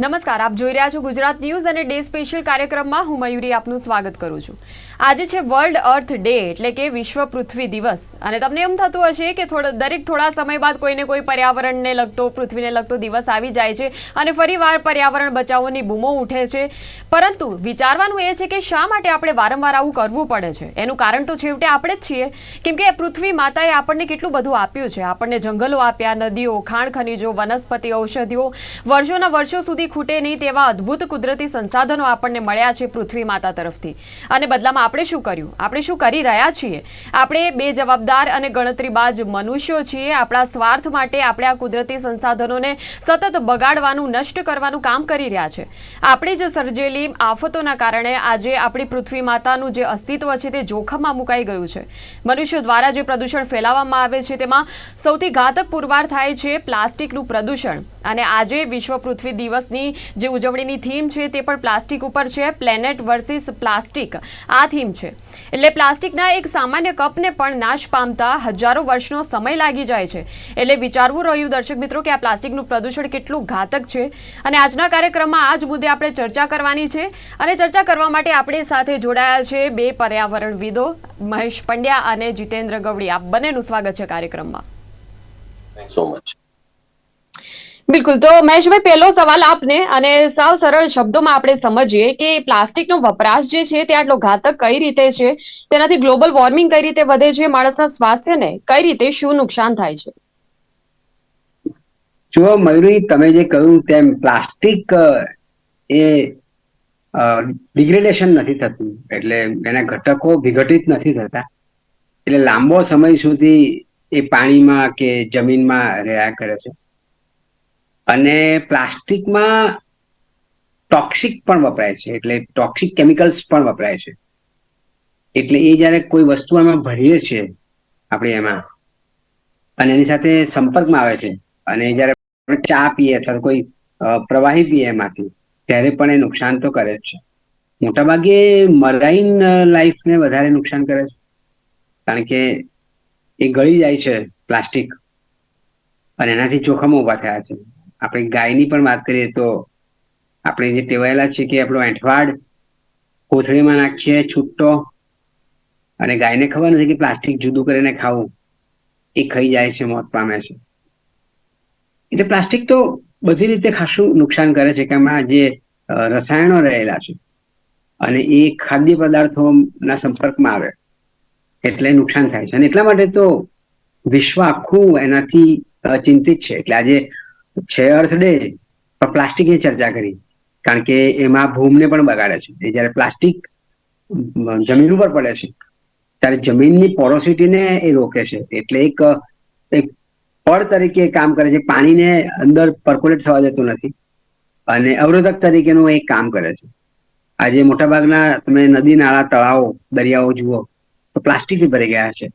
નમસ્કાર, આપ જોઈ રહ્યા છો ગુજરાત ન્યૂઝ અને ડે સ્પેશિયલ કાર્યક્રમમાં હું મયુરી આપનું સ્વાગત કરું છું. આજે છે વર્લ્ડ અર્થ ડે એટલે કે વિશ્વ પૃથ્વી દિવસ. અને તમને એમ થતું હશે કે થોડા, દરેક થોડા સમય બાદ કોઈને કોઈ પર્યાવરણને લગતો, પૃથ્વીને લગતો દિવસ આવી જાય છે અને ફરીવાર પર્યાવરણ બચાવોની બૂમો ઉઠે છે. પરંતુ વિચારવાનું એ છે કે શા માટે આપણે વારંવાર આવું કરવું પડે છે? એનું કારણ તો છેવટે આપણે જ છીએ. કેમ કે પૃથ્વી માતાએ આપણને કેટલું બધું આપ્યું છે. આપણને જંગલો આપ્યા, નદીઓ, ખાણ ખનીજો, વનસ્પતિ, ઔષધિઓ. વર્ષોના વર્ષો સુધી ખૂટે નહીં તેવા અદ્ભુત કુદરતી સંસાધનો આપણને મળ્યા છે પૃથ્વી માતા તરફથી. અને બદલામાં આપણે શું કર્યું? આપણે શું કરી રહ્યા છીએ? આપણે બે જવાબદાર અને ગણતરીબાજ મનુષ્યો છીએ. આપણા સ્વાર્થ માટે આપણે આ કુદરતી સંસાધનોને સતત બગાડવાનું, નષ્ટ કરવાનું કામ કરી રહ્યા છે. આપણી જ સર્જેલી આફતોના કારણે આજે આપણી પૃથ્વી માતાનું જે અસ્તિત્વ છે તે જોખમમાં મુકાઈ ગયું છે. મનુષ્યો દ્વારા જે પ્રદૂષણ ફેલાવવામાં આવે છે તેમાં સૌથી ઘાતક પુરવાર થાય છે પ્લાસ્ટિકનું પ્રદૂષણ. અને આજે વિશ્વ પૃથ્વી દિવસની જે ઉજવણીની થીમ છે તે પણ પ્લાસ્ટિક ઉપર છે. Planet versus plastic. આ થીમ છે. એટલે પ્લાસ્ટિકના એક સામાન્ય કપને પણ નાશ પામતા હજારો વર્ષનો સમય લાગી જાય છે. એટલે વિચારવું રહ્યું દર્શક મિત્રો કે આ પ્લાસ્ટિકનું પ્રદૂષણ કેટલું ઘાતક છે. અને આજના કાર્યક્રમમાં આ જ મુદ્દે આપણે ચર્ચા કરવાની છે. અને ચર્ચા કરવા માટે આપણી સાથે જોડાયા છે બે પર્યાવરણવિદો, મહેશ પંડ્યા અને જીતેન્દ્ર ગવડી આપ બંનેનું સ્વાગત છે કાર્યક્રમમાં. સો મચ બિલકુલ. તો મહેશભાઈ, પહેલો સવાલ આપને અને સાવ સરળ શબ્દોમાં આપણે સમજીએ કે પ્લાસ્ટિકનો વપરાશ જે છે તે આટલો ઘાતક કઈ રીતે છે? તેનાથી ગ્લોબલ વોર્મિંગ કઈ રીતે વધે છે? માણસના સ્વાસ્થ્યને કઈ રીતે શું નુકસાન થાય છે? જો મયુરી તમે જે કહ્યું તેમ પ્લાસ્ટિક એ ડિગ્રેડેશન નથી થતું. એટલે એના ઘટકો વિઘટિત નથી થતા. એટલે લાંબો સમય સુધી એ પાણીમાં કે જમીનમાં રહ્યા કરે છે. અને પ્લાસ્ટિકમાં ટોક્સિક પણ વપરાય છે. એટલે ટોક્સિક કેમિકલ્સ પણ વપરાય છે. એટલે એ જ્યારે કોઈ વસ્તુ એમાં ભરીએ છીએ, આપણે એમાં, અને એની સાથે સંપર્કમાં આવે છે, અને જ્યારે આપણે ચા પીએ અથવા કોઈ પ્રવાહી પીએ એમાંથી, ત્યારે પણ એ નુકસાન તો કરે જ છે. મોટાભાગે મરાઈન લાઈફને વધારે નુકસાન કરે છે. કારણ કે એ ગળી જાય છે પ્લાસ્ટિક, અને એનાથી જોખમો ઊભા થયા છે. આપણે ગાયની પણ વાત કરીએ તો આપણે જે ટેવાયેલા છે કે આપણો એંઠવાડ, કોથળીમાં નાખીએ, છૂટો અને ગાયને ખબર નથી કે પ્લાસ્ટિક જુદું કરીને ખાવું એ ખાઈ જાય છે, મોત પામે છે. એટલે પ્લાસ્ટિક તો બધી રીતે ખાસું નુકસાન કરે છે, કે એમાં જે રસાયણો રહેલા છે અને એ ખાદ્ય પદાર્થોના સંપર્કમાં આવે એટલે નુકસાન થાય છે. અને એટલા માટે તો વિશ્વ આખું એનાથી ચિંતિત છે. એટલે આજે છે અર્થ ડે પણ પ્લાસ્ટિકની ચર્ચા કરી. કારણ કે એમાં ભૂમને પણ બગાડે છે. એ જ્યારે પ્લાસ્ટિક જમીન ઉપર પડે છે, ત્યારે જમીનની પોરોસિટીને એ રોકે છે. એટલે એક એક પડ તરીકે કામ કરે છે. પાણીને અંદર પર્કોલેટ થવા દેતું નથી. અને અવરોધક તરીકેનું એક કામ કરે છે. આજે મોટાભાગના, તમે નદી, નાળા, તળાવો, દરિયાઓ જુઓ, તો પ્લાસ્ટિકથી ભરી ગયા છે.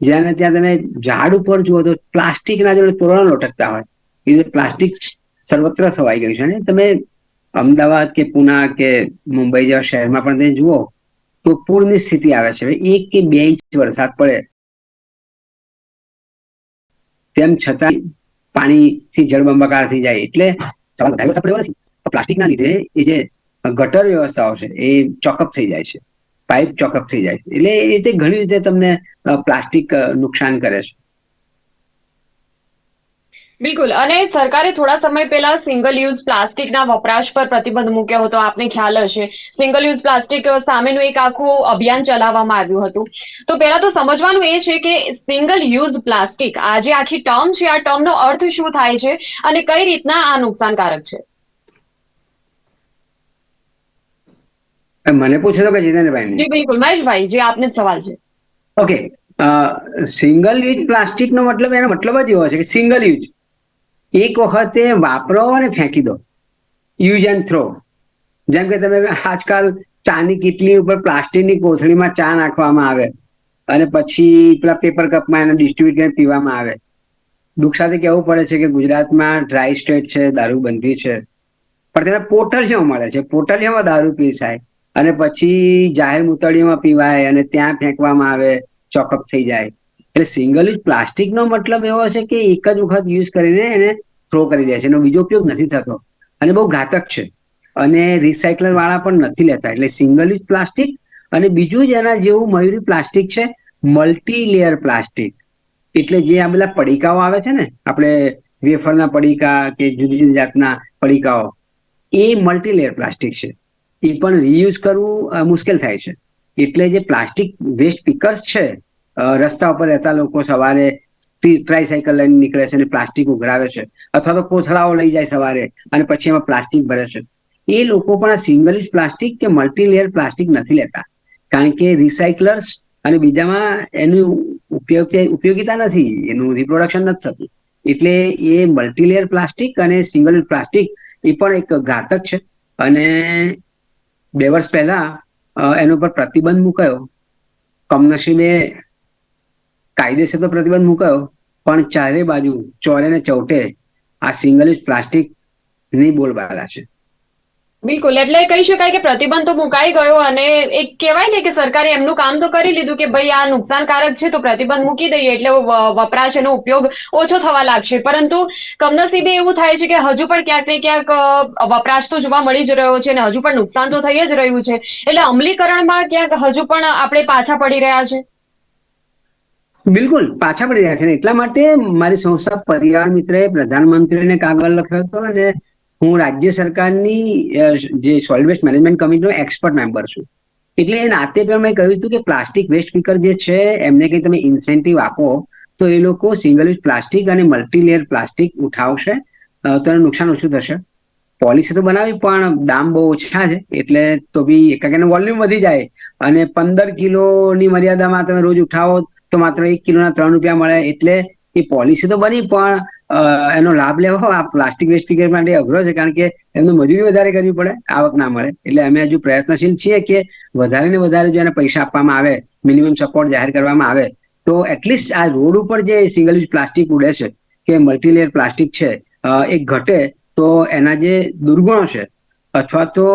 જ્યાં ત્યાં તમે ઝાડ ઉપર જુઓ તો પ્લાસ્ટિકના જોડે તોરણ લટકતા હોય એ રીતે પ્લાસ્ટિક સર્વત્ર સવાઈ ગયું છે અને તમે અમદાવાદ કે પુના કે મુંબઈ જેવા શહેરમાં પણ તમે જુઓ તો પૂરની સ્થિતિ આવે છે. એક કે બે ઇંચ વરસાદ પડે તેમ છતાં પાણીથી જળબંબાકાર થઈ જાય એટલે પ્લાસ્ટિક પ્લાસ્ટિકના લીધે એ જે ગટર વ્યવસ્થાઓ છે એ ચોકઅપ થઈ જાય છે. પાઇપ ચોકઅપ થઈ જાય છે. એટલે એ રીતે ઘણી રીતે તમને પ્લાસ્ટિક નુકસાન કરે છે. બિલકુલ. અને સરકારે થોડા સમય પહેલા સિંગલ યુઝ પ્લાસ્ટિકના વપરાશ પર પ્રતિબંધ મૂક્યો હતો. આપને ખ્યાલ હશે. સિંગલ યુઝ પ્લાસ્ટિક સામેનું એક આખું અભિયાન ચલાવવામાં આવ્યું હતું. તો પહેલા તો સમજવાનું એ છે કે સિંગલ યુઝ પ્લાસ્ટિક આ જે આખી ટર્મ છે આ ટર્મનો અર્થ શું થાય છે અને કઈ રીતના આ નુકસાનકારક છે? મને પૂછો તો કે જીતેન્દ્રભાઈ જી બિલકુલ. મહેશભાઈ જે આપને જ સવાલ છે. ઓકે. સિંગલ યુઝ પ્લાસ્ટિકનો મતલબ એનો મતલબ જ એવો છે કે સિંગલ યુઝ એક વખતે વાપરો અને ફેંકી દો. યુઝ એન્ડ થ્રો જેમ કે તમે આજકાલ ચાની કીટલી ઉપર પ્લાસ્ટિકની કોથળીમાં ચા નાખવામાં આવે અને પછી પેલા પેપર કપમાં એને ડિસ્ટ્રીબ્યુટ કરીને પીવામાં આવે. દુઃખ સાથે કહેવું પડે છે કે ગુજરાતમાં ડ્રાય સ્ટેટ છે, દારૂબંધી છે. પણ તેના પોટલીઓ મળે છે. પોટલીઓમાં દારૂ પીસાય અને પછી જાહેર મુતળીઓમાં પીવાય અને ત્યાં ફેંકવામાં આવે ચોકઅપ થઈ જાય. એટલે સિંગલ યુઝ પ્લાસ્ટિકનો મતલબ એવો છે કે એક જ વખત યુઝ કરીને એને થ્રો કરી દે છે. એનો બીજો ઉપયોગ નથી થતો. અને બહુ ઘાતક છે. અને રિસાયકલર વાળા પણ નથી લેતા. એટલે સિંગલ યુઝ પ્લાસ્ટિક અને બીજું જ એના જેવું મયુરી પ્લાસ્ટિક છે મલ્ટી લેયર પ્લાસ્ટિક એટલે જે આ બધા પડીકાઓ આવે છે ને, આપણે વેફરના પડીકા કે જુદી જુદી જાતના પડીકાઓ, એ મલ્ટી લેયર પ્લાસ્ટિક છે. એ પણ રીયુઝ કરવું મુશ્કેલ થાય છે. એટલે જે પ્લાસ્ટિક વેસ્ટ પિકર્સ છે રસ્તા ઉપર રહેતા લોકો સવારે ટ્રાયસાયકલ લઈને નીકળે છે અને પ્લાસ્ટિક ઉઘરાવે છે. અથવા તો કોથળાઓ લઈ જાય સવારે અને પછી એમાં પ્લાસ્ટિક ભરે છે. એ લોકો પણ આ સિંગલ પ્લાસ્ટિક કે મલ્ટીલેયર પ્લાસ્ટિક નથી લેતા. કારણ કે રિસાયકલર્સ અને બીજામાં એનું ઉપયોગ ઉપયોગિતા નથી. એનું રિપ્રોડક્શન નથી થતું. એટલે એ મલ્ટીલેયર પ્લાસ્ટિક અને સિંગલ પ્લાસ્ટિક એ પણ એક ઘાતક છે. અને બે વર્ષ પહેલા એના ઉપર પ્રતિબંધ મુકાયો. કમનસીબે કાયદેસર તો પ્રતિબંધ મુકાયો. પણ ચારે બાજુ ચોરે ને ચૌટે આ સિંગલ યુઝ પ્લાસ્ટિકની બોલબાલા છે. બિલકુલ, એટલે કહી શકાય કે પ્રતિબંધ તો મુકાઈ ગયો અને એક કહેવાય ને કે સરકારે એમનું કામ તો કરી લીધું કે ભાઈ આ નુકસાનકારક છે તો પ્રતિબંધ મૂકી દઈએ એટલે વપરાશ એનો ઉપયોગ ઓછો થવા લાગશે. પરંતુ કમનસીબે એવું થાય છે કે હજુ પણ ક્યાંક ને ક્યાંક વપરાશ તો જોવા મળી જ રહ્યો છે અને હજુ પણ નુકસાન તો થઈ જ રહ્યું છે. એટલે અમલીકરણમાં ક્યાંક હજુ પણ આપણે પાછા પડી રહ્યા છે? બિલકુલ, પાછા પડી રહ્યા છે એટલા માટે મારી સંસ્થા પરિવાર મિત્રએ પ્રધાનમંત્રીને કાગળ લખ્યો હતો અને હું રાજ્ય સરકારની જે સોલિડ વેસ્ટ મેનેજમેન્ટ કમિટીનો એક્સપર્ટ મેમ્બર છું. એટલે એ નાતે પણ મેં કહ્યું હતું કે પ્લાસ્ટિક વેસ્ટ પીકર જે છે, એમને કંઈ તમે ઇન્સેન્ટિવ આપો, તો એ લોકો સિંગલ યુઝ પ્લાસ્ટિક અને મલ્ટીલેયર પ્લાસ્ટિક ઉઠાવશે. તો એનું નુકસાન ઓછું થશે. પોલિસી તો બનાવી, પણ દામ બહુ ઓછા છે. એટલે તો બી કારણ કે વોલ્યુમ વધી જાય. અને પંદર કિલોની મર્યાદામાં તમે રોજ ઉઠાવો તો માત્ર એક કિલોના ત્રણ રૂપિયા મળે એટલે એ પોલિસી તો બની, પણ એનો લાભ લેવો આ પ્લાસ્ટિક વેસ્ટ પીકર માટે અઘરો છે, કારણ કે એમને મજૂરી વધારે કરવી પડે, આવક ના મળે. એટલે અમે હજુ પ્રયત્નશીલ છીએ કે વધારે ને વધારે જો એને પૈસા આપવામાં આવે મિનિમમ સપોર્ટ જાહેર કરવામાં આવે, તો એટલીસ્ટ આ રોડ ઉપર જે સિંગલ યુઝ પ્લાસ્ટિક ઉડે છે, કે મલ્ટીલેયર પ્લાસ્ટિક છે એ ઘટે, તો એના જે દુર્ગુણો છે, અથવા તો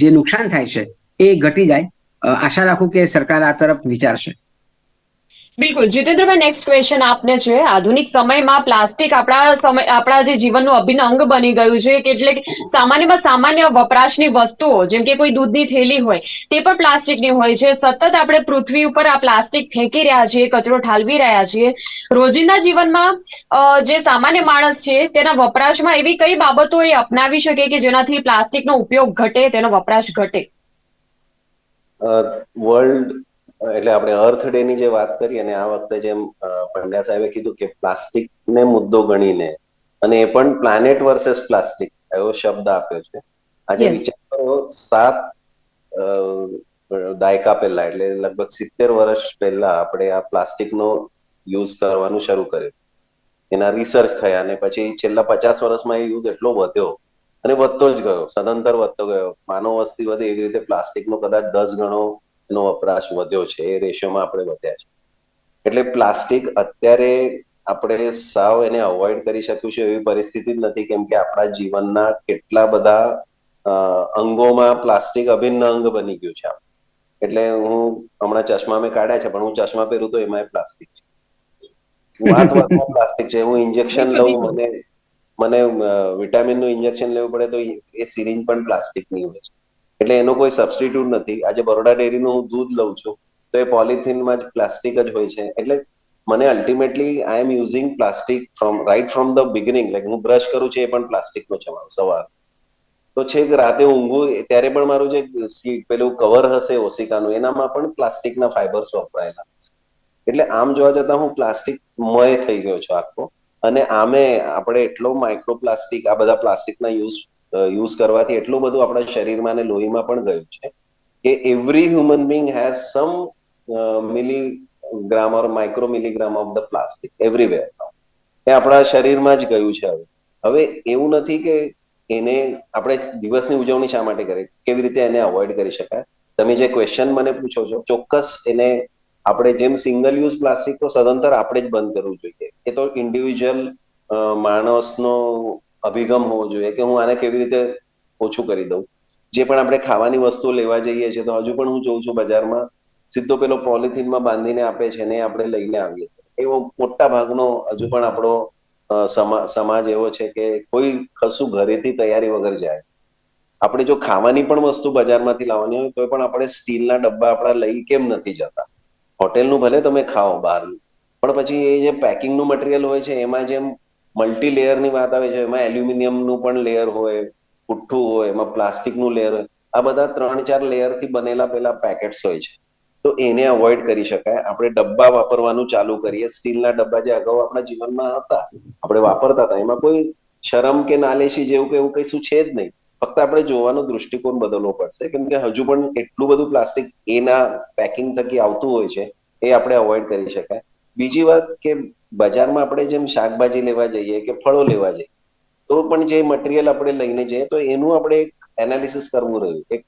જે નુકસાન થાય છે, એ ઘટી જાય. આશા રાખું કે સરકાર આ તરફ વિચારશે. બિલકુલ. જીતેન્દ્રભાઈ નેક્સ્ટ ક્વેશ્ચન આપને છે. આધુનિક સમયમાં પ્લાસ્ટિક આપણા સમય, આપણા જે જીવનનું અભિન્ન અંગ બની ગયું છે. એટલે સામાન્યમાં સામાન્ય વપરાશની વસ્તુઓ, જેમ કે કોઈ દૂધની થેલી હોય, તે પણ પ્લાસ્ટિકની હોય છે. સતત આપણે પૃથ્વી ઉપર આ પ્લાસ્ટિક ફેંકી રહ્યા છીએ, કચરો ઠાલવી રહ્યા છીએ. રોજિંદા જીવનમાં જે સામાન્ય માણસ છે, તેના વપરાશમાં એવી કઈ બાબતો એ અપનાવી શકે કે જેનાથી પ્લાસ્ટિકનો ઉપયોગ ઘટે, તેનો વપરાશ ઘટે? વર્લ્ડ એટલે આપણે અર્થ ડે ની જે વાત કરી અને આ વખતે જેમ પંડ્યા સાહેબે કીધું કે પ્લાસ્ટિક ને મુદ્દો ગણીને અને એ પણ પ્લાનેટ વર્સેસ પ્લાસ્ટિક એવો શબ્દ આપ્યો છે. આજે વિચારો સાત દાયકા પહેલા એટલે લગભગ સિત્તેર વર્ષ પહેલા આપણે આ પ્લાસ્ટિકનો યુઝ કરવાનું શરૂ કર્યું. એના રિસર્ચ થયા અને પછી છેલ્લા પચાસ વર્ષમાં એ યુઝ એટલો વધ્યો અને વધતો જ ગયો સદંતર વધતો ગયો. માનવ વસ્તી વધે એવી રીતે પ્લાસ્ટિકનો કદાચ દસ ગણો એનો વપરાશ વધ્યો છે, એ રેશિયોમાં આપણે વધ્યા છે. એટલે પ્લાસ્ટિક અત્યારે આપણે સાવ એને અવોઇડ કરી શક્યું છે એવી પરિસ્થિતિ જ નથી, કેમ કે આપણા જીવનના કેટલા બધા અંગોમાં પ્લાસ્ટિક અભિન્ન અંગ બની ગયું છે એટલે હું હમણાં ચશ્મા મેં કાઢ્યા છે, પણ હું ચશ્મા પહેરું તો એમાં પ્લાસ્ટિક છે. વાત વાતમાં પ્લાસ્ટિક છે, હું ઇન્જેક્શન લઉં, મને મને વિટામિનનું ઇન્જેક્શન લેવું પડે તો એ સિરિંજ પણ પ્લાસ્ટિકની હોય છે. એટલે એનો કોઈ સબસ્ટિટ્યુટ નથી. આજે બરોડા ડેરીનું હું દૂધ લઉં છું, તો એ પોલિથીનમાં જ પ્લાસ્ટિક જ હોય છે. એટલે મને ultimately I am using plastic from right from the beginning like હું બ્રશ કરું છું એ પણ પ્લાસ્ટિકનો મારો સવાર તો છેક રાતે ઊંઘું ત્યારે પણ મારું જે પેલું કવર હશે ઓસિકાનું એનામાં પણ પ્લાસ્ટિકના ફાઈબર્સ વપરાયેલા હશે એટલે આમ જોવા જતા હું પ્લાસ્ટિક મય થઈ ગયો છું આખો. અને આમે આપણે એટલો માઇક્રો પ્લાસ્ટિક આ બધા પ્લાસ્ટિકના યુઝ યુઝ કરવાથી એટલું બધું આપણા શરીરમાં અને લોહીમાં પણ ગયું છે કે every human being has some milligram or micro milligram of the plastic everywhere એ આપણા શરીરમાં જ ગયું છે હવે. હવે એવું નથી કે એને આપણે દિવસની ઉજવણી શા માટે કરી કેવી રીતે એને અવોઇડ કરી શકાય? તમે જે ક્વેશ્ચન મને પૂછો છો, ચોક્કસ એને આપણે જેમ સિંગલ યુઝ પ્લાસ્ટિક તો સદંતર આપણે જ બંધ કરવું જોઈએ. એ તો ઇન્ડિવિજ્યુઅલ માણસનો અભિગમ હોવો જોઈએ કે હું આને કેવી રીતે ઓછું કરી દઉં. જે પણ આપણે ખાવાની વસ્તુ લેવા જઈએ છીએ તો હજુ પણ હું જોઉં છું બજારમાં સીધો પેલો પોલિથીનમાં બાંધીને આપે છે ને આપણે લઈને આવીએ. એવો મોટા ભાગનો હજુ પણ આપણો સમાજ એવો છે કે કોઈ કશું ઘરેથી તૈયારી વગર જાય. આપણે જો ખાવાની પણ વસ્તુ બજારમાંથી લાવવાની હોય તો પણ આપણે સ્ટીલના ડબ્બા આપણા લઈ કેમ નથી જતા? હોટેલનું ભલે તમે ખાઓ બહારનું. પણ પછી એ જે પેકિંગનું મટીરિયલ હોય છે એમાં જેમ મલ્ટી લેયરની વાત આવે છે, એમાં એલ્યુમિનિયમનું પણ લેયર હોય, પુઠ્ઠું હોય, એમાં પ્લાસ્ટિકનું લેયર હોય, આ બધા ત્રણ ચાર લેયરથી બનેલા પેલા પેકેટ્સ હોય છે. તો એને અવોઇડ કરી શકાય. આપણે ડબ્બા વાપરવાનું ચાલુ કરીએ. સ્ટીલના ડબ્બા જે અગાઉ આપણા જીવનમાં હતા, આપણે વાપરતા હતા. એમાં કોઈ શરમ કે નાલેશી જેવું કે એવું કશું છે જ નહીં. ફક્ત આપણે જોવાનો દૃષ્ટિકોણ બદલવો પડશે. કેમ કે હજુ પણ એટલું બધું પ્લાસ્ટિક એના પેકિંગ થકી આવતું હોય છે, એ આપણે અવોઇડ કરી શકાય. બીજી વાત કે બજારમાં આપણે જેમ શાકભાજી લેવા જઈએ કે ફળો લેવા જઈએ, તો પણ જે મટીરિયલ આપણે લઈને જઈએ, તો એનું આપણે એક એનાલિસિસ કરવું રહ્યું. એક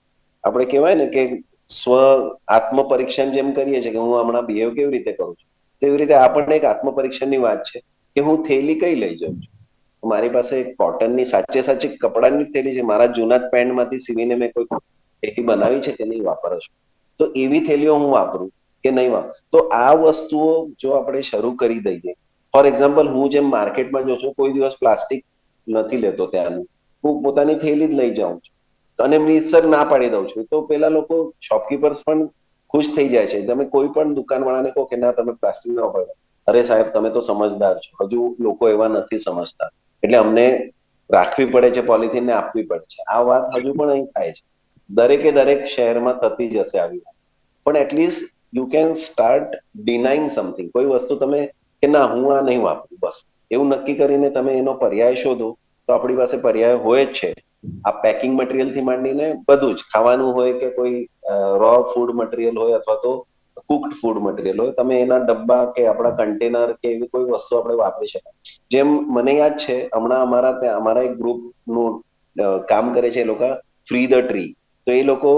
આપણે કહેવાય ને કે સ્વ આત્મ પરીક્ષણ જેમ કરીએ છીએ કે હું હમણાં બિહેવ કેવી રીતે કરું છું તેવી રીતે આપણને એક આત્મ પરીક્ષણની વાત છે કે હું થેલી કઈ લઈ જાઉં છું. મારી પાસે કોટનની સાચે સાચી કપડાની થેલી છે, મારા જૂના પેન્ટમાંથી સીવીને મેં કોઈ થેલી બનાવી છે કે નહીં વાપરો છું તો એવી થેલીઓ હું વાપરું કે નહીં વાપરું. તો આ વસ્તુઓ જો આપણે શરૂ કરી દઈએ. ફોર એક્ઝામ્પલ, હું જેમ માર્કેટમાં જો છું, કોઈ દિવસ પ્લાસ્ટિક નથી લેતો ત્યાંનું. હું પોતાની થેલી જ લઈ જાઉં છું. અને રીતસર ના પાડી દઉં છું. તો પેલા લોકો શોપકીપર્સ પણ ખુશ થઈ જાય છે. તમે કોઈ પણ દુકાનવાળાને કહો કે, ના, તમે પ્લાસ્ટિક ના વાપરો. અરે સાહેબ, તમે તો સમજદાર છો. હજુ લોકો એવા નથી સમજતા. એટલે અમને રાખવી પડે છે, પોલિથીન ને આપવી પડે છે. આ વાત હજુ પણ અહીં થાય છે. દરેકે દરેક શહેરમાં થતી જ હશે આવી વાત. પણ at least you can start denying something કોઈ વસ્તુ તમે કે ના, હું આ નહીં વાપરું, બસ. એવું નક્કી કરીને તમે એનો પર્યાય શોધો, તો આપણી પાસે પર્યાય હોય જ છે. આ પેકિંગ મટીરિયલથી માંડીને બધું જ. ખાવાનું હોય કે કોઈ રો ફૂડ મટીરિયલ હોય અથવા તો કુકડ ફૂડ મટીરિયલ હોય, તમે એના ડબ્બા કે આપણા કન્ટેનર કે એવી કોઈ વસ્તુ આપણે વાપરી શકાય. જેમ મને યાદ છે, હમણાં અમારા ત્યાં, અમારા એક ગ્રુપનું કામ કરે છે એ લોકો ફ્રી ધ ટ્રી તો એ લોકો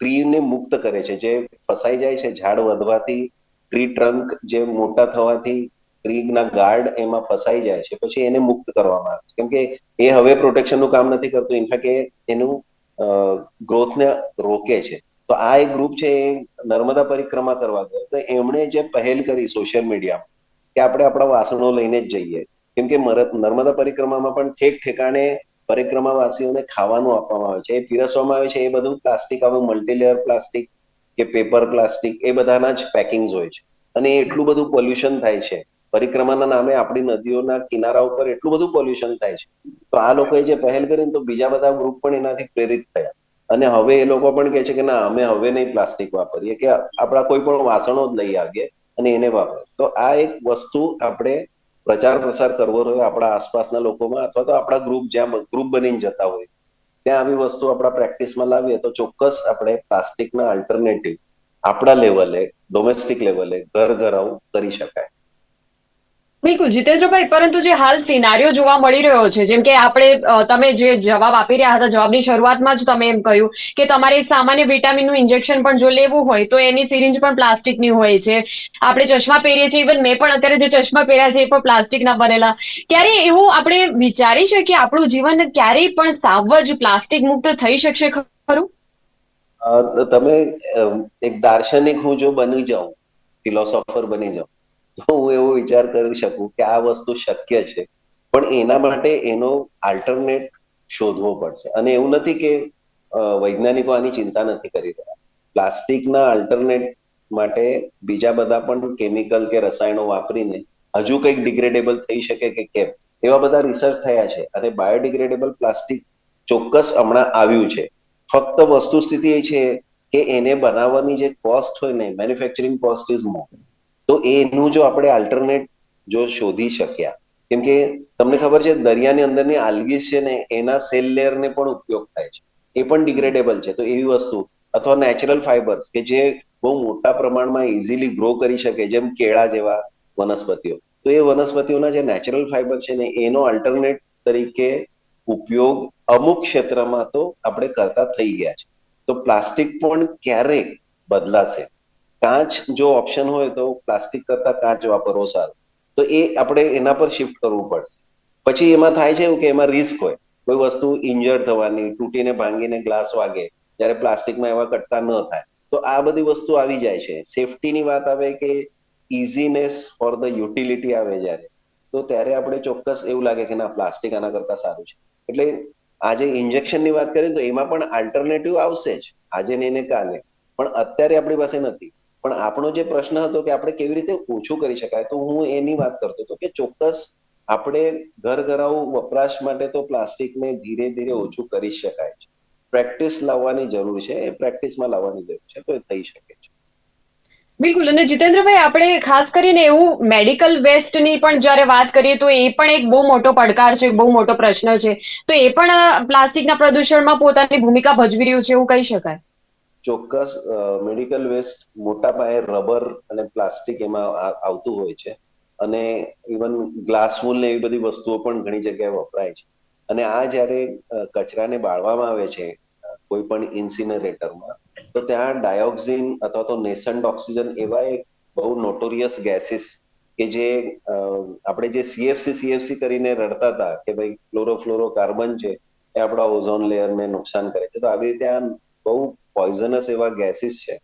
ટ્રીને મુક્ત કરે છે. જે ફસાઈ જાય છે, ઝાડ વધવાથી ટ્રી ટ્રંક જે મોટા થવાથી ટ્રીના ગાર્ડ એમાં ફસાઈ જાય છે. પછી એને મુક્ત કરવામાં આવે છે. કેમ કે એ હવે પ્રોટેક્શનનું કામ નથી કરતું. ઇનફેક્ટ એ એનું ગ્રોથને રોકે છે. તો આ એક ગ્રુપ છે, એ નર્મદા પરિક્રમા કરવા ગયો. તો એમણે જે પહેલ કરી સોશિયલ મીડિયામાં કે આપણે આપણા વાસણો લઈને જ જઈએ. કેમ કે નર્મદા પરિક્રમામાં પણ ઠેક ઠેકાણે પરિક્રમાવાસીઓને ખાવાનું આપવામાં આવે છે. એ પીરસવામાં આવે છે, એ બધું પ્લાસ્ટિક હવે મલ્ટીલેયર પ્લાસ્ટિક કે પેપર પ્લાસ્ટિક એ બધાના જ પેકિંગ્સ હોય છે. અને એટલું બધું પોલ્યુશન થાય છે. પરિક્રમાના નામે આપણી નદીઓના કિનારા ઉપર એટલું બધું પોલ્યુશન થાય છે. તો આ લોકોએ જે પહેલ કરીને તો બીજા બધા ગ્રુપ પણ એનાથી પ્રેરિત થયા. અને હવે એ લોકો પણ કહે છે કે ના, અમે હવે નહીં પ્લાસ્ટિક વાપરીએ કે આપણા કોઈ પણ વાસણો જ લઈ આવીએ અને એને વાપરીએ. તો આ એક વસ્તુ આપણે પ્રચાર પ્રસાર કરવો રહ્યો આપણા આસપાસના લોકોમાં અથવા તો આપણા ગ્રુપ જ્યાં ગ્રુપ બનીને જતા હોય. ત્યાં આવી વસ્તુ આપણા પ્રેક્ટિસમાં લાવીએ તો ચોક્કસ આપણે પ્લાસ્ટિકના અલ્ટરનેટિવ આપણા લેવલે ડોમેસ્ટિક લેવલે ઘર આવું કરી શકાય. બિલકુલ, જીતેન્દ્રભાઈ, પરંતુ જે હાલ સિનારીઓ જોવા મળી રહ્યો છે, જેમ કે આપણે તમે જે જવાબ આપી રહ્યા હતા, જવાબની શરૂઆતમાં જ તમે એમ કહ્યું કે તમારે સામાન્ય વિટામિનનું ઇન્જેક્શન પણ જો લેવું હોય, તો એની સિરિંજ પણ પ્લાસ્ટિકની હોય છે. આપણે ચશ્મા પહેરીએ છીએ ઇવન મેં પણ અત્યારે જે ચશ્મા પહેર્યા છે, એ પણ પ્લાસ્ટિકના બનેલા. ક્યારે એવું આપણે વિચારી છે કે આપણું જીવન ક્યારેય પણ સાવ જ પ્લાસ્ટિક મુક્ત થઈ શકશે ખરું? તમે એક દાર્શનિક હું જો બની જાઉં, ફિલોસોફર બની જાઉં હું એવો વિચાર કરી શકું કે આ વસ્તુ શક્ય છે. પણ એના માટે એનો આલ્ટરનેટ શોધવો પડશે. અને એવું નથી કે વૈજ્ઞાનિકો આની ચિંતા નથી કરી રહ્યા. પ્લાસ્ટિકના આલ્ટરનેટ માટે બીજા બધા પણ કેમિકલ કે રસાયણો વાપરીને હજુ કંઈક ડિગ્રેડેબલ થઈ શકે કે કેમ? એવા બધા રિસર્ચ થયા છે. અને બાયોડિગ્રેડેબલ પ્લાસ્ટિક ચોક્કસ હમણાં આવ્યું છે. ફક્ત વસ્તુ સ્થિતિ એ છે કે એને બનાવવાની જે કોસ્ટ હોય ને મેન્યુફેક્ચરિંગ કોસ્ટ ઇઝ મોર તો એનું જો આપણે આલ્ટરનેટ જો શોધી શક્યા, કેમ કે તમને ખબર છે દરિયાની અંદરની આલ્ગીસ છે ને, એના સેલ લેયરને પણ ઉપયોગ થાય છે. એ પણ ડિગ્રેડેબલ છે. તો એવી વસ્તુ, અથવા નેચરલ ફાઈબર્સ કે જે બહુ મોટા પ્રમાણમાં ઇઝીલી ગ્રો કરી શકે, જેમ કેળા જેવા વનસ્પતિઓ. તો એ વનસ્પતિઓના જે નેચરલ ફાઈબર છે ને, એનો અલ્ટરનેટ તરીકે ઉપયોગ અમુક ક્ષેત્રમાં તો આપણે કરતા થઈ ગયા છે. તો પ્લાસ્ટિક પણ ક્યારેક બદલાશે. કાચ જો ઓપ્શન હોય તો પ્લાસ્ટિક કરતા કાચ વાપરવો સારો. તો એ આપણે એના પર શિફ્ટ કરવું પડશે. પછી એમાં થાય છે કે એમાં રિસ્ક હોય. કોઈ વસ્તુ ઇન્જર્ડ થવાની, તૂટીને ભાંગીને ગ્લાસ વાગે, જ્યારે પ્લાસ્ટિકમાં એવા કટકા ન થાય, તો આ બધી વસ્તુ આવી જાય છે. સેફટીની વાત આવે કે ઇઝીનેસ ફોર ધ યુટિલિટી આવે જ્યારે, તો ત્યારે આપણે ચોક્કસ એવું લાગે કે ના પ્લાસ્ટિક આના કરતા સારું છે. એટલે આજે ઇન્જેક્શનની વાત કરીએ તો એમાં પણ આલ્ટરનેટિવ આવશે જ. આજે ને કાલે. પણ અત્યારે આપણી પાસે નથી. પણ આપણો જે પ્રશ્ન હતો કે આપણે કેવી રીતે ઓછું કરી શકાય તો હું એની વાત કરતો હતો કે ચોક્કસ આપણે ઘર ઘરાઉ વપરાશ માટે તો પ્લાસ્ટિકને ધીરે ધીરે ઓછું કરી શકાય છે. પ્રેક્ટિસ લાવવાની જરૂર છે એ પ્રેક્ટિસમાં લાવવાની જરૂર છે તો એ થઈ શકે છે. બિલકુલ અને જીતેન્દ્રભાઈ આપણે ખાસ કરીને એવું મેડિકલ વેસ્ટની પણ જ્યારે વાત કરીએ તો એ પણ એક બહુ મોટો પડકાર છે બહુ મોટો પ્રશ્ન છે. તો એ પણ પ્લાસ્ટિકના પ્રદૂષણમાં પોતાની ભૂમિકા ભજવી રહ્યું છે એવું કહી શકાય? ચોક્કસ મેડિકલ વેસ્ટ મોટા પાયે રબર અને પ્લાસ્ટિક એમાં આવતું હોય છે. અને ઇવન ગ્લાસ વૂલ ને એવી બધી વસ્તુઓ પણ ઘણી જગ્યાએ વપરાય છે. અને આ જ્યારે કચરાને બાળવામાં આવે છે કોઈ પણ ઇન્સિનરેટરમાં તો ત્યાં ડાયોક્સિન અથવા તો નેસન્ટ ઓક્સિજન એવા એક બહુ નોટોરિયસ ગેસીસ કે જે આપણે જે સીએફસી સીએફસી કરીને રડતા હતા કે ભાઈ ક્લોરોફ્લોરો કાર્બન છે, એ આપણા ઓઝોન લેયરને નુકસાન કરે છે. તો આવી રીતે આ બહુ પોઈઝનસ એવા ગેસીસ છે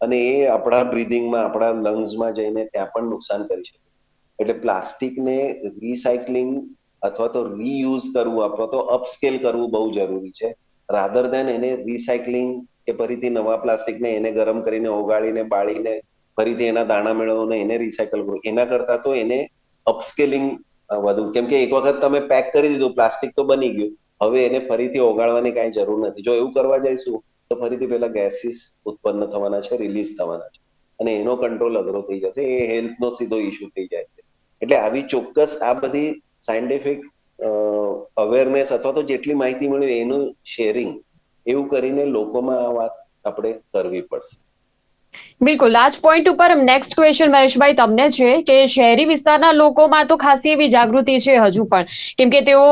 અને એ આપણા બ્રિધિંગમાં આપણા લંગ્સમાં જઈને ત્યાં પણ નુકસાન કરી શકે. એટલે પ્લાસ્ટિકને રિસાયકલિંગ અથવા તો રીયુઝ કરવું, અથવા તો અપસ્કેલ કરવું બહુ જરૂરી છે. રાધર દેન એને રિસાયકલિંગ કે ફરીથી નવા પ્લાસ્ટિકને એને ગરમ કરીને, ઓગાળીને, બાળીને, ફરીથી એના દાણા મેળવોને એને રિસાયકલ કરવું. એના કરતા તો એને અપસ્કેલિંગ વધુ. કેમ કે એક વખત તમે પેક કરી દીધું, પ્લાસ્ટિક તો બની ગયું. હવે એને ફરીથી ઓગાળવાની કાંઈ જરૂર નથી. જો એવું કરવા જઈશું તો ફરીથી પેલા ગેસીસ ઉત્પન્ન થવાના છે રિલીઝ થવાના છે. અને એનો કંટ્રોલ અઘરો થઈ જશે, એ હેલ્થનો સીધો ઇશ્યુ થઈ જાય છે. એટલે આવી ચોક્કસ આ બધી સાયન્ટિફિક અવેરનેસ અથવા તો જેટલી માહિતી મળી એનું શેરિંગ એવું કરીને લોકોમાં આ વાત આપણે કરવી પડશે. બિલકુલ. આ જ પોઈન્ટ ઉપર નેક્સ્ટ ક્વેશ્ચન મહેશભાઈ તમને છે કે શહેરી વિસ્તારના લોકોમાં તો ખાસી એવી જાગૃતિ છે હજુ પણ. કેમ કે તેઓ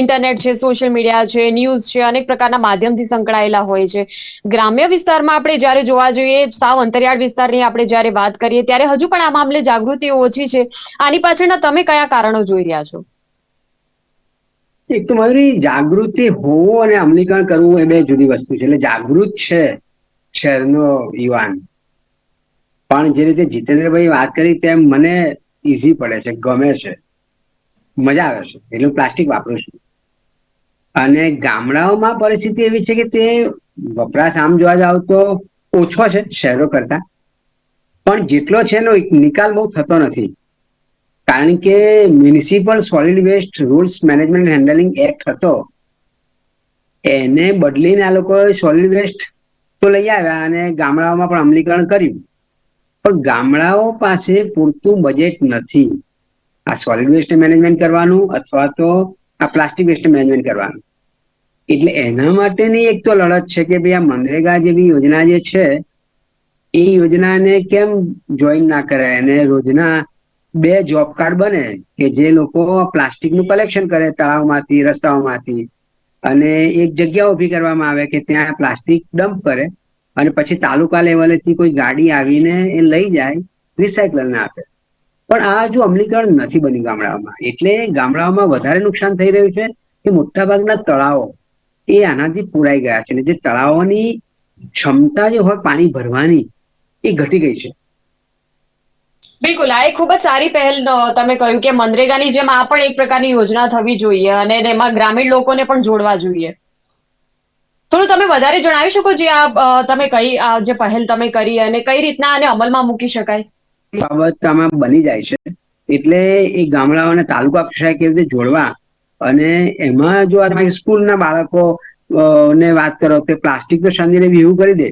ઇન્ટરનેટ છે સોશિયલ મીડિયા છે ન્યૂઝ છે, અનેક પ્રકારના માધ્યમથી સંકળાયેલા હોય છે. ગ્રામ્ય વિસ્તારમાં આપણે જ્યારે જોવા જોઈએ, સાવ અંતરિયાળ વિસ્તારની આપણે જ્યારે વાત કરીએ, ત્યારે હજુ પણ આ મામલે જાગૃતિ ઓછી છે. આની પાછળના તમે કયા કારણો જોઈ રહ્યા છો? એક તો મારી જાગૃતિ હોવું અને અમલીકરણ કરવું એ બે જુદી વસ્તુ છે. એટલે જાગૃત છે શહેરનો યુવાન. પણ જે રીતે જીતેન્દ્રભાઈ વાત કરી તેમ મને ઈઝી પડે છે, ગમે છે. મજા આવે છે. એટલે હું પ્લાસ્ટિક વાપરું છું. અને ગામડાઓમાં પરિસ્થિતિ એવી છે કે તે વપરાશ આમ જોવા જાવ તો ઓછો છે શહેરો કરતા. પણ જેટલો છે એનો નિકાલ બહુ થતો નથી. કારણ કે municipal solid waste rules management handling act હતો. એને બદલીને આ લોકોએ સોલિડ વેસ્ટ તો લઈ આવ્યા અને ગામડાઓમાં પણ અમલીકરણ કર્યું. પણ ગામડાઓ પાસે પૂરતું બજેટ નથી. આ સોલિડ વેસ્ટ મેનેજમેન્ટ કરવાનું અથવા તો આ પ્લાસ્ટિક વેસ્ટ મેનેજમેન્ટ કરવાનું. એટલે એના માટેની એક તો લડત છે કે ભાઈ આ મનરેગા જેવી યોજના જે છે, એ યોજનાને કેમ જોઈન ના કરાય અને રોજના બે જોબ કાર્ડ બને કે જે લોકો પ્લાસ્ટિકનું કલેક્શન કરે તળાવમાંથી, રસ્તાઓમાંથી અને એક જગ્યા ઊભી કરવામાં આવે કે ત્યાં પ્લાસ્ટિક ડમ્પ કરે અને પછી તાલુકા લેવલેથી કોઈ ગાડી આવીને એ લઈ જાય રિસાયકલરને આપે. પણ આ હજુ અમલીકરણ નથી બન્યું ગામડાઓમાં. એટલે ગામડાઓમાં વધારે નુકસાન થઈ રહ્યું છે કે મોટાભાગના તળાવો એ આનાથી પૂરાઈ ગયા છે અને જે તળાવોની ક્ષમતા જે હોય, પાણી ભરવાની, એ ઘટી ગઈ છે. બિલકુલ, આ એક ખૂબ જ સારી પહેલ તમે કહ્યું કે મનરેગાની જેમ આ પણ એક પ્રકારની યોજના થવી જોઈએ અને એમાં ગ્રામીણ લોકોને પણ જોડવા જોઈએ. થોડું તમે વધારે જણાવી શકો જે આ તમે કઈ, આ જે પહેલ તમે કરી અને કઈ રીતના આને અમલમાં મૂકી શકાય? બાબત આમાં બની જાય છે. એટલે એ ગામડાઓને તાલુકા કક્ષાએ કેવી રીતે જોડવા અને એમાં જો આ તમે સ્કૂલના બાળકો ને વાત કરો કે પ્લાસ્ટિક તો સંજીને ભેગું કરી દે,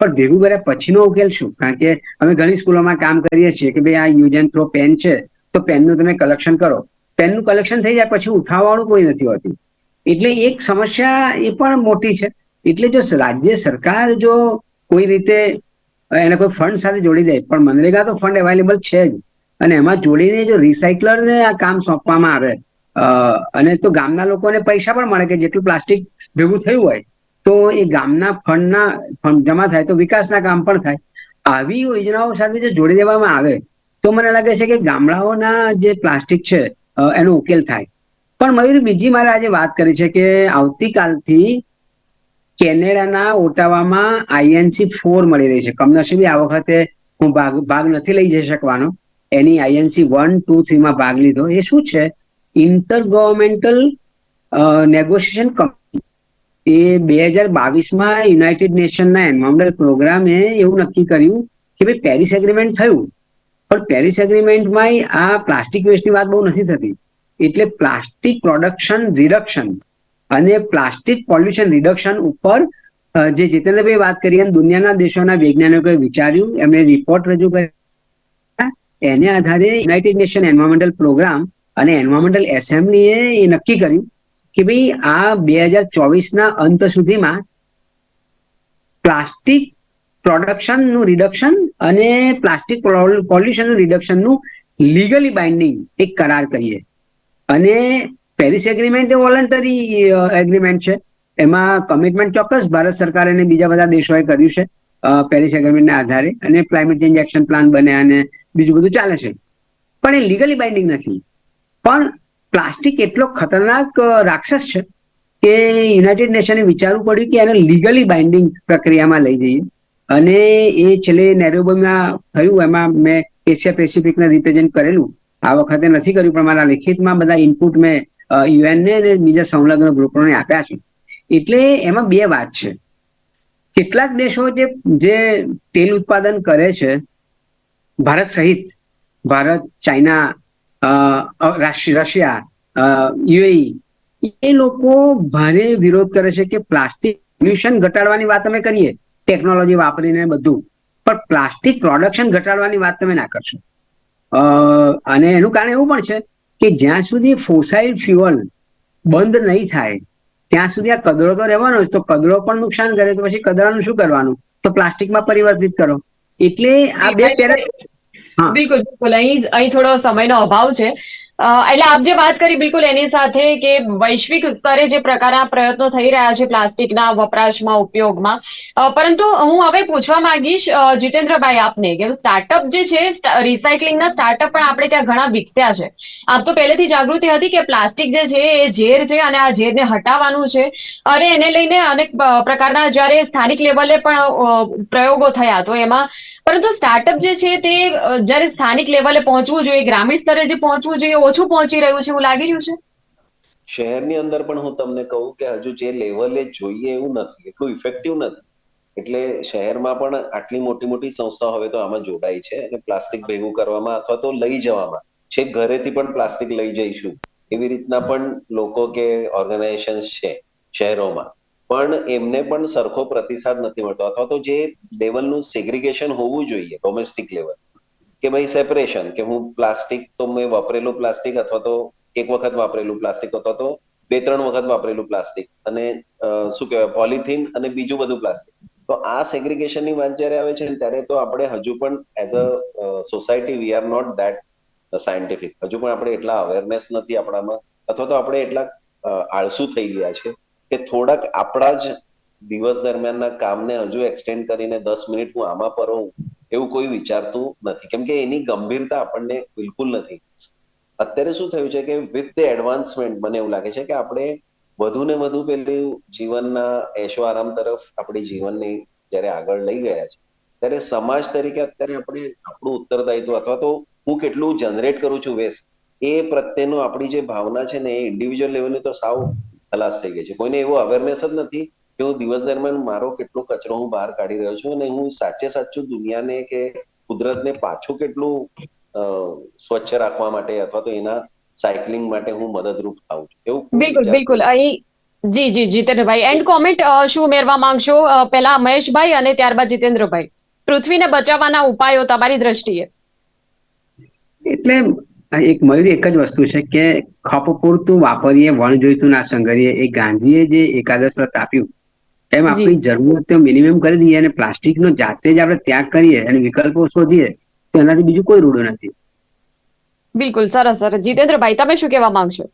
પણ ભેગું કર્યા પછીનો ઉકેલ શું? કારણ કે અમે ઘણી સ્કૂલોમાં કામ કરીએ છીએ કે ભાઈ આ યુઝ એન્ડ થ્રો પેન છે, તો પેનનું તમે કલેક્શન કરો. પેનનું કલેક્શન થઈ જાય પછી ઉઠાવવાનું કોઈ નથી હોતું. એટલે એક સમસ્યા એ પણ મોટી છે. એટલે જો રાજ્ય સરકાર જો કોઈ રીતે એને કોઈ ફંડ સાથે જોડી દે, પણ મનરેગા તો ફંડ અવેલેબલ છે જ. અને એમાં જોડીને જો રિસાયકલરને આ કામ સોંપવામાં આવે અને તો ગામના લોકોને પૈસા પણ મળે કે જેટલું પ્લાસ્ટિક ભેગું થયું હોય, તો એ ગામના ફંડના ફંડ જમા થાય, તો વિકાસના કામ પણ થાય. આવી યોજનાઓ સાથે જો જોડી દેવામાં આવે, તો મને લાગે છે કે ગામડાઓના જે પ્લાસ્ટિક છે એનો ઉકેલ થાય. પણ મયુર, બીજી મારે આજે વાત કરી છે કે આવતીકાલથી કેનેડાના ઓટાવામાં આઈએનસી ફોર મળી રહી છે. કમનસીબી આ વખતે હું ભાગ ભાગ નથી લઈ જઈ શકવાનો. એની આઈએનસી વન, ટુ, થ્રીમાં ભાગ લીધો. એ શું છે? ઇન્ટર ગવર્મેન્ટલ નેગોશિએશન કંપની એ બે હજાર બાવીસમાં યુનાઇટેડ નેશનના એન્વાયરમેન્ટલ પ્રોગ્રામે એવું નક્કી કર્યું કે ભાઈ પેરિસ એગ્રીમેન્ટ થયું. પણ પેરિસ એગ્રીમેન્ટમાં આ પ્લાસ્ટિક વેસ્ટની વાત બહુ નથી થતી. એટલે પ્લાસ્ટિક પ્રોડક્શન રિડક્શન અને પ્લાસ્ટિક પોલ્યુશન રિડક્શન ઉપર જે જીતેન્દ્રભાઈ વાત કરી એમ દુનિયાના દેશોના વૈજ્ઞાનિકોએ વિચાર્યું, એમણે રિપોર્ટ રજૂ કર્યા. એને આધારે યુનાઇટેડ નેશન એન્વાયરમેન્ટલ પ્રોગ્રામ અને એન્વાયરમેન્ટલ એસેમ્બલીએ એ નક્કી કર્યું કે ભાઈ આ બે હજાર ચોવીસના અંત સુધીમાં પ્લાસ્ટિક પ્રોડક્શનનું રિડક્શન અને પ્લાસ્ટિક પોલ્યુશનનું રિડક્શનનું લીગલી બાઇન્ડિંગ એક કરાર કરીએ. અને પેરિસ એગ્રીમેન્ટ એ વોલન્ટરી એગ્રીમેન્ટ છે. એમાં કમિટમેન્ટ ચોક્કસ ભારત સરકાર અને બીજા બધા દેશોએ કર્યું છે પેરિસ એગ્રીમેન્ટના આધારે અને ક્લાઇમેટ ચેન્જ એક્શન પ્લાન બન્યા અને બીજું બધું ચાલે છે. પણ એ લીગલી બાઇન્ડિંગ નથી. પણ પ્લાસ્ટિક એટલો ખતરનાક રાક્ષસ છે કે યુનાઇટેડ નેશને વિચારવું પડ્યું કે એને લીગલી બાઇન્ડિંગ પ્રક્રિયામાં લઈ જઈએ. અને એ છેલ્લે નેરોબીમાં થયું, એમાં મેં એશિયા પેસિફિકને રિપ્રેઝેન્ટ કરેલું. આ વખતે નથી કર્યું, પણ મારા લિખિતમાં બધા ઇનપુટ મેં યુએનને અને બીજા સંલગ્ન ગ્રુપોને આપ્યા છે. એટલે એમાં બે વાત છે. કેટલાક દેશો જે જે તેલ ઉત્પાદન કરે છે, ભારત સહિત, ભારત, ચાઇના રશિયા યુએઈ, એ લોકો ભારે વિરોધ કરે છે કે પ્લાસ્ટિક પોલ્યુશન ઘટાડવાની વાત અમે કરીએ, ટેકનોલોજી વાપરીને બધું. પણ પ્લાસ્ટિક પ્રોડક્શન ઘટાડવાની વાત તમે ના કરશો. અને એનું કારણ એવું પણ છે કે જ્યાં સુધી ફોસાઇલ ફ્યુઅલ બંધ નહીં થાય ત્યાં સુધી આ કદડો તો રહેવાનો જ. તો કદડો પણ નુકસાન કરે તો પછી કદડાનું શું કરવાનું? તો પ્લાસ્ટિકમાં પરિવર્તિત કરો. એટલે આ બે પેરા. બિલકુલ બિલકુલ. અહીં અહીં થોડો સમયનો અભાવ છે. એટલે આપ જે વાત કરી બિલકુલ એની સાથે કે વૈશ્વિક સ્તરે જે પ્રકારના પ્રયત્નો થઈ રહ્યા છે પ્લાસ્ટિકના વપરાશમાં, ઉપયોગમાં. પરંતુ હું હવે પૂછવા માંગીશ જીતેન્દ્રભાઈ આપને કે સ્ટાર્ટઅપ જે છે રિસાયકલિંગના સ્ટાર્ટઅપ પણ આપણે ત્યાં ઘણા વિકસ્યા છે. આપ તો પહેલેથી જાગૃતિ હતી કે પ્લાસ્ટિક જે છે એ ઝેર છે અને આ ઝેરને હટાવવાનું છે. અને એને લઈને અનેક પ્રકારના જ્યારે સ્થાનિક લેવલે પણ પ્રયોગો થયા, તો એમાં પરંતુ સ્ટાર્ટઅપ જે છે તે જ્યારે સ્થાનિક લેવલે પહોંચવું જોઈએ, ગ્રામીણ સ્તરે જે પહોંચવું જોઈએ ઓછું પહોંચી રહ્યું છે, એવું લાગી રહ્યું છે? શહેરની અંદર પણ હું તમને કહું કે હજુ જે લેવલે જોઈએ એવું નથી, એટલું ઇફેક્ટિવ નથી. એટલે શહેરમાં પણ આટલી મોટી મોટી સંસ્થા હવે તો આમાં જોડાઈ છે અને પ્લાસ્ટિક ભેગું કરવામાં અથવા તો લઈ જવામાં. છે ઘરેથી પણ પ્લાસ્ટિક લઈ જઈશું. એવી રીતના પણ લોકો કે ઓર્ગેનાઇઝેશન છે શહેરોમાં. પણ એમને પણ સરખો પ્રતિસાદ નથી મળતો. અથવા તો જે લેવલનું સેગ્રિગેશન હોવું જોઈએ ડોમેસ્ટિક લેવલ કે ભાઈ સેપરેશન કે હું પ્લાસ્ટિક તો મેં વાપરેલું પ્લાસ્ટિક અથવા તો એક વખત વાપરેલું પ્લાસ્ટિક અથવા તો બે ત્રણ વખત વાપરેલું પ્લાસ્ટિક અને શું કહેવાય, પોલિથીન અને બીજું બધું પ્લાસ્ટિક. તો આ સેગ્રિગેશનની વાત જ્યારે આવે છે ત્યારે તો આપણે હજુ પણ as a society we are not that scientific હજુ પણ આપણે એટલા અવેરનેસ નથી આપણામાં. અથવા તો આપણે એટલા આળસુ થઈ ગયા છે. કે થોડાક આપણા જ દિવસ દરમિયાનના કામને હજુ એક્સટેન્ડ કરીને દસ મિનિટ હું આમાં પર એવું કોઈ વિચારતું નથી. કેમ કે એની ગંભીરતા આપણને બિલકુલ નથી. અત્યારે શું થયું છે કે વિથ ધ એડવાન્સમેન્ટ મને એવું લાગે છે કે આપણે વધુ ને વધુ પેલું જીવનના એશો આરામ તરફ આપણી જીવનની જ્યારે આગળ લઈ ગયા છે, ત્યારે સમાજ તરીકે અત્યારે આપણે આપણું ઉત્તરદાયિત્વ અથવા તો હું કેટલું જનરેટ કરું છું વેસ્ટ એ પ્રત્યેનું આપણી જે ભાવના છે ને એ ઇન્ડિવિજ્યુઅલ લેવલે તો સાવ ખલાસ થઈ ગઈ છે. કોઈને એવો અવેરનેસ જ નથી કે હું દિવસ દરમિયાન મારો કેટલો કચરો હું બહાર કાઢી રહ્યો છું અને હું સાચે સાચું દુનિયાને કે કુદરતને પાછું કેટલું સ્વચ્છ રાખવા માટે અથવા તો એના સાયકલિંગ માટે હું મદદરૂપ થાઉં છું. એવું બિલકુલ બિલકુલ. અહીં જી જી જીતેન્દ્રભાઈ. એન્ડ કોમેન્ટ શું ઉમેરવા માંગશો? પહેલા મહેશભાઈ અને ત્યારબાદ જીતેન્દ્રભાઈ. પૃથ્વીને બચાવવાના ઉપાયો તમારી દ્રષ્ટિએ? એટલે એક મયુર એક જ વસ્તુ છે કે ખપ પૂરતું વાપરીએ વણ જોઈતું ના સંગરીએ એ ગાંધીએ જે એકાદશ વ્રત આપ્યું એમ આપણી જરૂરિયાત મિનિમમ કરી દઈએ અને પ્લાસ્ટિકનો જાતે જ આપણે ત્યાગ કરીએ અને વિકલ્પો શોધીએ તો એનાથી બીજું કોઈ રૂડો નથી. બિલકુલ સરસ સરસ. જીતેન્દ્રભાઈ તમે શું કહેવા માંગશો?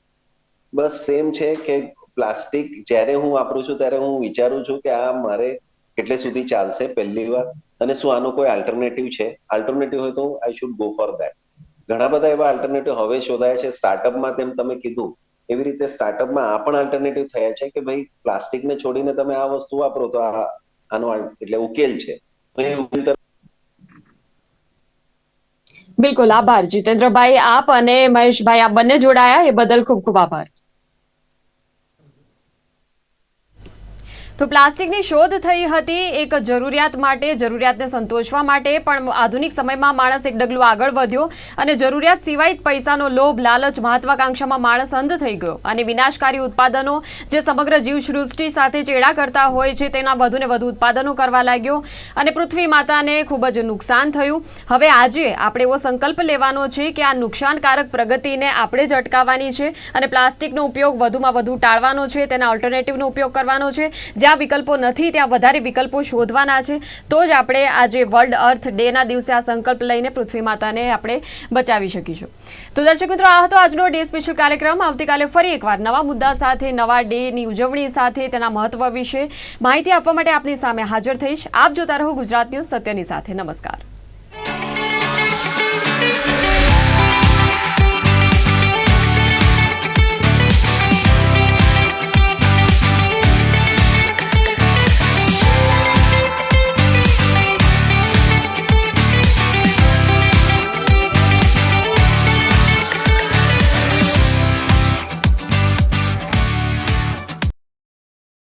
બસ સેમ છે કે પ્લાસ્ટિક જ્યારે હું વાપરું છું ત્યારે હું વિચારું છું કે આ મારે કેટલે સુધી ચાલશે પહેલી વાર અને શું આનો કોઈ આલ્ટરનેટિવ છે? આલ્ટરનેટિવ હોય તો I should go for that ઘણા બધા એવા આલ્ટરનેટિવ હવે શોધાય છે. સ્ટાર્ટઅપમાં તેમ તમે કીધું, એવી રીતે સ્ટાર્ટઅપમાં આ પણ આલ્ટરનેટિવ થયા છે કે ભાઈ પ્લાસ્ટિકને છોડીને તમે આ વસ્તુ વાપરો તો આ, આનો એટલે ઉકેલ છે. બિલકુલ આભાર જીતેન્દ્રભાઈ આપ અને મહેશભાઈ, આપ બંને જોડાયા. એ બદલ ખૂબ ખૂબ આભાર. તો પ્લાસ્ટિકની શોધ થઈ હતી એક જરૂરિયાત માટે, જરૂરિયાતને સંતોષવા માટે, પણ આધુનિક સમયમાં માણસ એક ડગલું આગળ વધ્યો અને જરૂરિયાત સિવાય જ પૈસાનો લોભ, લાલચ, મહત્વાકાંક્ષામાં માણસ અંધ થઈ ગયો અને વિનાશકારી ઉત્પાદનો જે સમગ્ર જીવસૃષ્ટિ સાથે ચેડા કરતા હોય છે, તેના વધુને વધુ ઉત્પાદનો કરવા લાગ્યો અને પૃથ્વી માતાને ખૂબ જ નુકસાન થયું. હવે આજે આપણે એવો સંકલ્પ લેવાનો છે કે આ નુકસાનકારક પ્રગતિને આપણે જ અટકાવવાની છે અને પ્લાસ્ટિકનો ઉપયોગ વધુમાં વધુ ટાળવાનો છે, તેના ઓલ્ટરનેટિવનો ઉપયોગ કરવાનો છે. જ્યાં વિકલ્પો નથી, ત્યાં વધારે વિકલ્પો શોધવાના છે. તો જ આપણે આજે વર્લ્ડ અર્થ ડેના દિવસે આ સંકલ્પ લઈને પૃથ્વી માતાને આપણે બચાવી શકીશું. તો દર્શક મિત્રો, આ હતો આજનો ડે સ્પેશિયલ કાર્યક્રમ. આવતીકાલે ફરી એકવાર નવા મુદ્દા સાથે, નવા ડેની ઉજવણી સાથે, તેના મહત્વ વિશે માહિતી આપવા માટે આપની સામે હાજર થઈશ. આપ જોતા રહો ગુજરાત ન્યૂઝ સત્યની સાથે. નમસ્કાર.